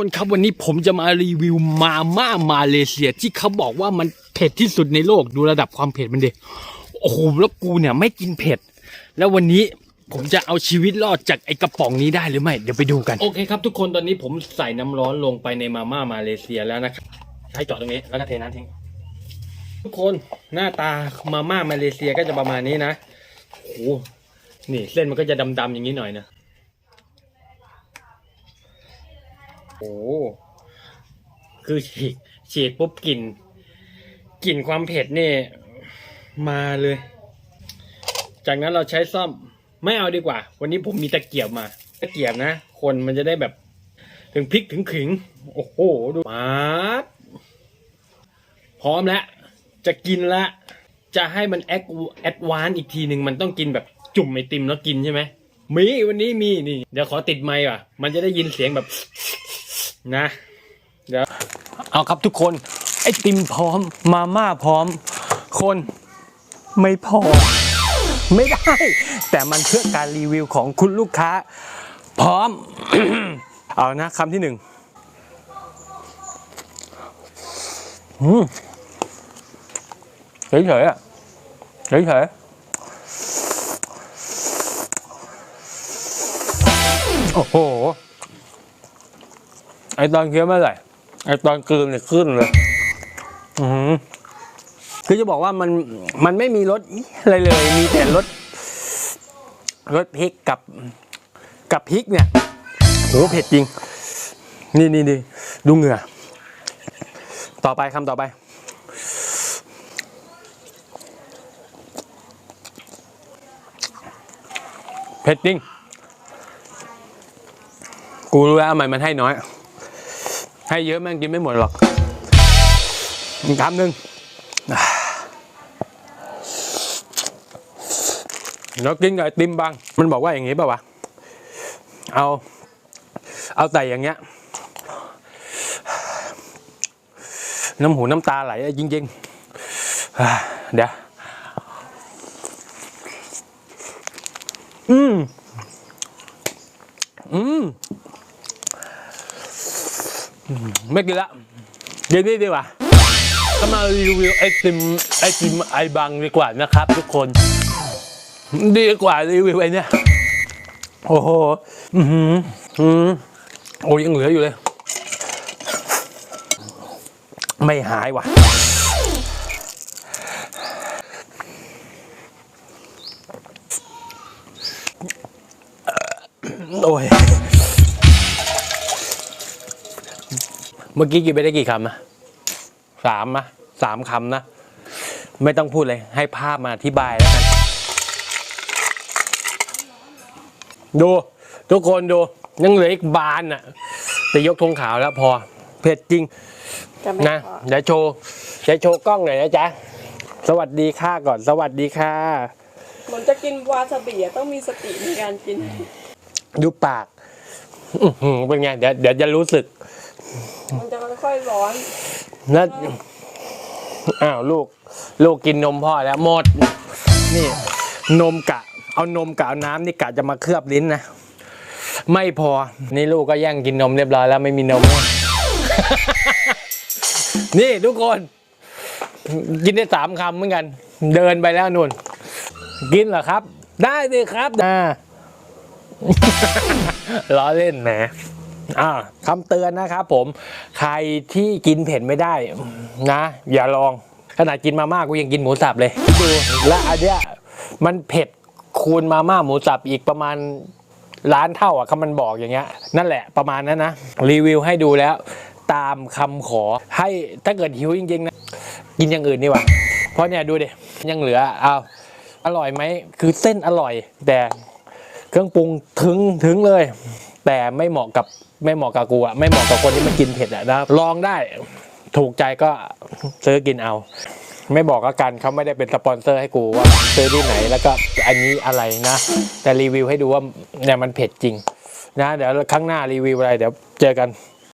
คนครับวันนี้ผมจะมารีวิวมาม่ามาเลเซีย ที่เขาบอกว่ามันเผ็ดที่สุดในโลกดูระดับความเผ็ดมันดิโอ้โหแล้วกูเนี่ยไม่กินเผ็ด แล้ววันนี้ผมจะเอาชีวิตรอดจากไอกระป๋องนี้ได้หรือไม่เดี๋ยวไปดูกันโอเคครับทุกคนตอนนี้ผมใส่น้ำร้อนลงไปในมาม่ามาเลเซียแล้วนะครับให้จอดตรงนี้แล้วก็เทน้ำทิ้งทุกคนหน้าตามาม่ามาเลเซียก็จะประมาณนี้นะโอ้โหนี่เส้นมันก็จะดำๆอย่างนี้หน่อยนะ โอ้คือฉีกฉีกปุ๊บกลิ่นกลิ่นความเผ็ดนี่ มาเลย จากนั้นเราใช้ซ่อมไม่เอาดีกว่า วันนี้ผมมีตะเกียบมา ตะเกียบนะ คนมันจะได้แบบ ถึงพริกถึงขิง โอ้โห ดูมาพร้อมแล้ว จะกินละ จะให้มันแอดแอดวานอีกทีหนึ่งมันต้องกินแบบจุ่มไอติมแล้วกินใช่ไหมมีวันนี้มีนี่ เดี๋ยวขอติดไมค์ว่ะ มันจะได้ยินเสียงแบบ นะ เดี๋ยว เอาครับทุกคน ไอติมพร้อม มาม่าพร้อม คนไม่พอ ไม่ได้ แต่มันเพื่อการรีวิวของคุณลูกค้า พร้อม เอานะคำที่หนึ่งอืมเฉยๆอะเฉยๆโอ้โห ไอตอนเคี้ยวไม่ไหร่ไอตอนกลืนเนี่ยขึ้นเลยอือคือจะบอกว่ามันมันไม่มีรสอะไรเลย มีแต่รสรสพริกกับกับพริกเนี่ยโหเผ็ดจริง นี่นี่นี่ดูเหงื่อ ต่อไปคำต่อไป เผ็ดจริง กูรู้แล้วทำไมมันให้น้อย ให้เยอะแม่งกินไม่หมดหรอกอีกคำหนึ่งแล้วกินกับไอติมบาง มันบอกว่าอย่างนี้ป่าวะ เอา เอาแต่อย่างเงี้ย น้ำหูน้ำตาไหลจริงๆ เดี๋ยว อืม อืม ไม่กินละกินนี่ดีกว่าก็มารีวิวไอติมไอติมไอบังดีกว่านะครับ ทุกคน ดีกว่ารีวิวไอเนี่ยโอ้โหอือหืออืมโอ้ยังเหลืออยู่เลย ไม่หายว่ะโอ้ย เมื่อกี้กินไปได้กี่คำนะสามนะสามคำนะ ไม่ต้องพูดเลย ให้ภาพมาอธิบายแล้วกัน ดู ทุกคนดู ยังเหลืออีกบานอะ แต่ยกธงขาวแล้วพอ เผ็ดจริง จะไม่นะพอเดี๋ยวโชว์เดี๋ยวโชว์กล้องหน่อยนะจ๊ะ สวัสดีค่ะก่อน สวัสดีค่ะ เหมือนจะกินวาซาบิอะต้องมีสติในการกิน ดูปาก อื้อหือเป็นไง เดี๋ยวเดี๋ยวจะรู้สึก มันจะค่อยๆร้อน แล้วอ้าวลูกลูกกินนมพ่อแล้วหมด นี่ นมกะ เอานมกะเอาน้ำนี่กะจะมาเคลือบลิ้นนะ ไม่พอ นี่ลูกก็แย่งกินนมเรียบร้อยแล้วไม่มีนม นี่ทุกคน กินได้สามคำเหมือนกัน เดินไปแล้วนุ่น กินเหรอครับ ได้สิครับอ่าล้อเล่นแหม อ่าคำเตือนนะครับผมใครที่กินเผ็ดไม่ได้นะ อย่าลองขนาดกินมาม่ากูยังกินหมูสับเลยดูและอันเนี้ยมันเผ็ดคูณมาม่าหมูสับอีกประมาณล้านเท่าอะคำมันบอกอย่างเงี้ย นั่นแหละประมาณนั้นนะ รีวิวให้ดูแล้ว ตามคำขอให้ถ้าเกิดหิวจริงๆนะกินอย่างอื่นดีกว่าเพราะเนี่ยดูดิยังเหลือเอาอร่อยไหมคือเส้นอร่อยแต่เครื่องปรุงถึงถึงเลย แต่ไม่เหมาะกับไม่เหมาะกับกูอะไม่เหมาะกับคนที่มันกินเผ็ดอะนะลองได้ถูกใจก็ซื้อกินเอา ไม่บอกก็กันเขาไม่ได้เป็นสปอนเซอร์ให้กูว่าซื้อที่ไหนแล้วก็อันนี้อะไรนะ แต่รีวิวให้ดูว่าเนี่ยมันเผ็ดจริงนะเดี๋ยวครั้งหน้ารีวิวอะไรเดี๋ยวเจอกัน